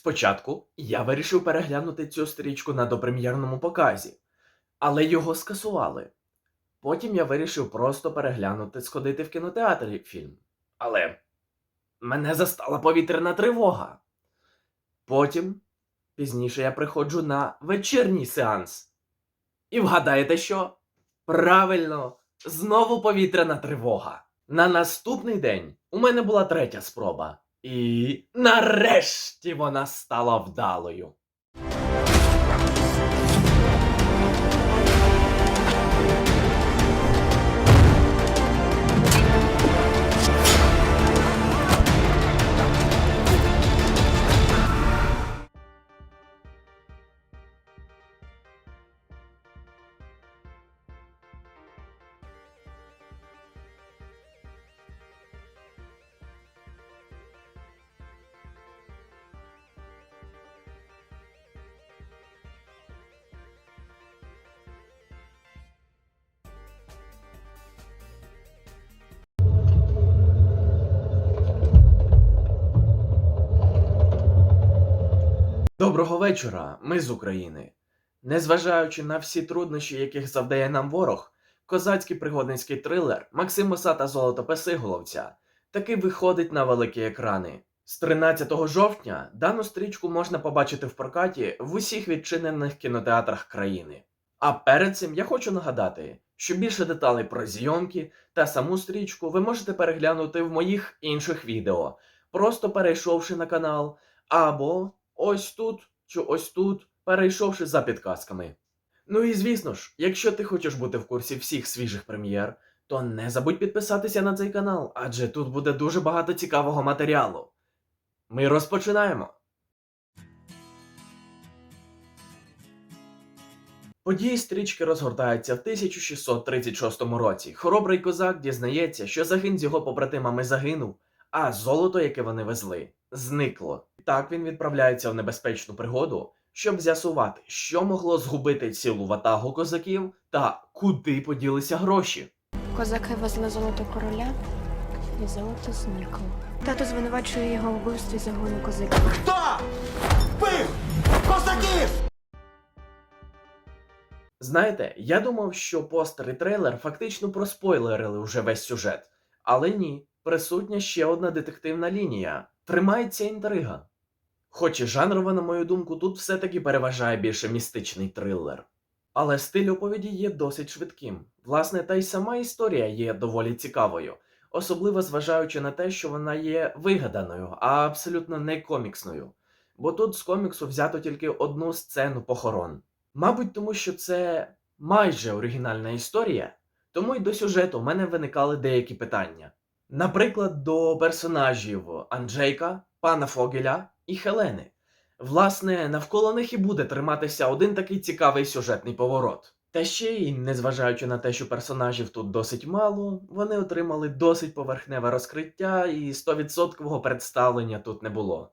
Спочатку я вирішив переглянути цю стрічку на допрем'єрному показі, але його скасували. Потім я вирішив просто переглянути, сходити в кінотеатрі фільм. Але мене застала повітряна тривога. Потім пізніше я приходжу на вечірній сеанс. І вгадаєте що? Правильно, знову повітряна тривога. На наступний день у мене була третя спроба. І нарешті вона стала вдалою. Доброго вечора, ми з України. Незважаючи на всі труднощі, яких завдає нам ворог, козацький пригодницький трилер Максим Оса та Золото Песиголовця таки виходить на великі екрани. З 13 жовтня дану стрічку можна побачити в прокаті в усіх відчинених кінотеатрах країни. А перед цим я хочу нагадати, що більше деталей про зйомки та саму стрічку ви можете переглянути в моїх інших відео, просто перейшовши на канал, або ось тут чи ось тут, перейшовши за підказками. Ну і звісно ж, якщо ти хочеш бути в курсі всіх свіжих прем'єр, то не забудь підписатися на цей канал, адже тут буде дуже багато цікавого матеріалу. Ми розпочинаємо. Події стрічки розгортаються в 1636 році. Хоробрий козак дізнається, що загин з його побратимами загинув, а золото, яке вони везли, зникло. Так він відправляється в небезпечну пригоду, щоб з'ясувати, що могло згубити цілу ватагу козаків та куди поділися гроші. Козаки везли золото короля, і золото зникло. Тато звинувачує його у вбивстві загону козаків. Хто? Вбив! Козаків! Знаєте, я думав, що постер і трейлер фактично проспойлерили вже весь сюжет. Але ні, присутня ще одна детективна лінія. Тримається інтрига. Хоч і жанрово, на мою думку, тут все-таки переважає більше містичний трилер. Але стиль оповіді є досить швидким. Власне, та й сама історія є доволі цікавою, особливо зважаючи на те, що вона є вигаданою, а абсолютно не коміксною. Бо тут з коміксу взято тільки одну сцену похорон. Мабуть, тому що це майже оригінальна історія, тому й до сюжету в мене виникали деякі питання. Наприклад, до персонажів Анджейка, пана Фогеля і Хелени. Власне, навколо них і буде триматися один такий цікавий сюжетний поворот. Та ще й, незважаючи на те, що персонажів тут досить мало, вони отримали досить поверхневе розкриття і 100% представлення тут не було.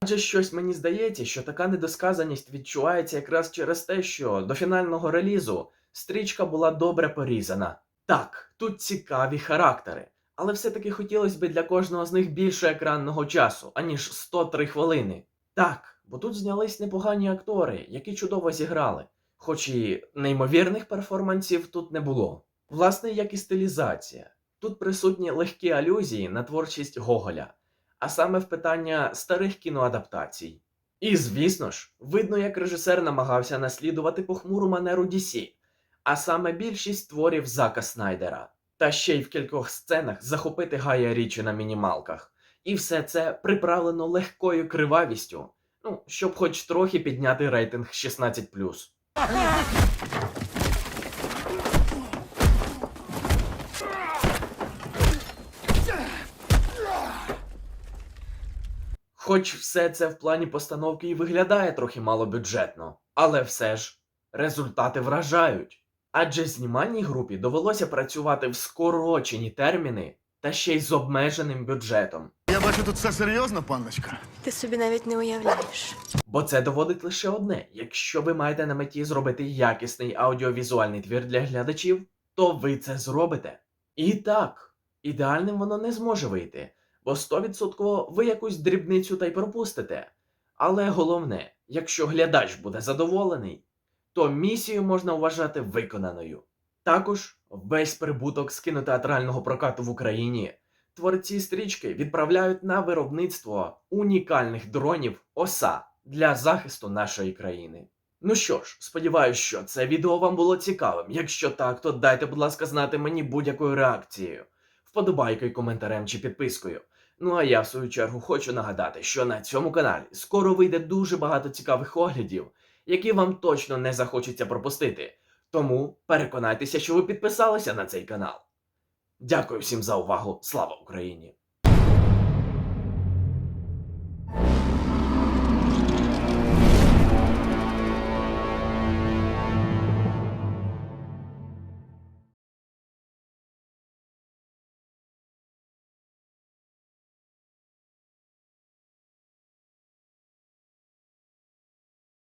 Адже щось мені здається, що така недосказаність відчувається якраз через те, що до фінального релізу стрічка була добре порізана. Так, тут цікаві характери, але все-таки хотілося б для кожного з них більше екранного часу, аніж 103 хвилини. Так, бо тут знялись непогані актори, які чудово зіграли, хоч і неймовірних перформансів тут не було. Власне, як і стилізація. Тут присутні легкі алюзії на творчість Гоголя а саме в питання старих кіноадаптацій. І звісно ж, видно, як режисер намагався наслідувати похмуру манеру DC, а саме більшість творів Зака Снайдера, та ще й в кількох сценах захопити Гая Річі на мінімалках. І все це приправлено легкою кривавістю, ну, щоб хоч трохи підняти рейтинг 16. Хоч все це в плані постановки і виглядає трохи малобюджетно, але все ж результати вражають. Адже знімальній групі довелося працювати в скорочені терміни та ще й з обмеженим бюджетом. Я бачу, тут все серйозно, панночка. Ти собі навіть не уявляєш. Бо це доводить лише одне: якщо ви маєте на меті зробити якісний аудіовізуальний твір для глядачів, то ви це зробите. І так, ідеальним воно не зможе вийти, бо 100% ви якусь дрібницю та й пропустите. Але головне, якщо глядач буде задоволений, то місію можна вважати виконаною. Також весь прибуток з кінотеатрального прокату в Україні творці стрічки відправляють на виробництво унікальних дронів ОСА для захисту нашої країни. Ну що ж, сподіваюсь, що це відео вам було цікавим. Якщо так, то дайте, будь ласка, знати мені будь-якою реакцією, вподобайкою, коментарем чи підпискою. Ну а я в свою чергу хочу нагадати, що на цьому каналі скоро вийде дуже багато цікавих оглядів, які вам точно не захочеться пропустити. Тому переконайтеся, що ви підписалися на цей канал. Дякую всім за увагу. Слава Україні!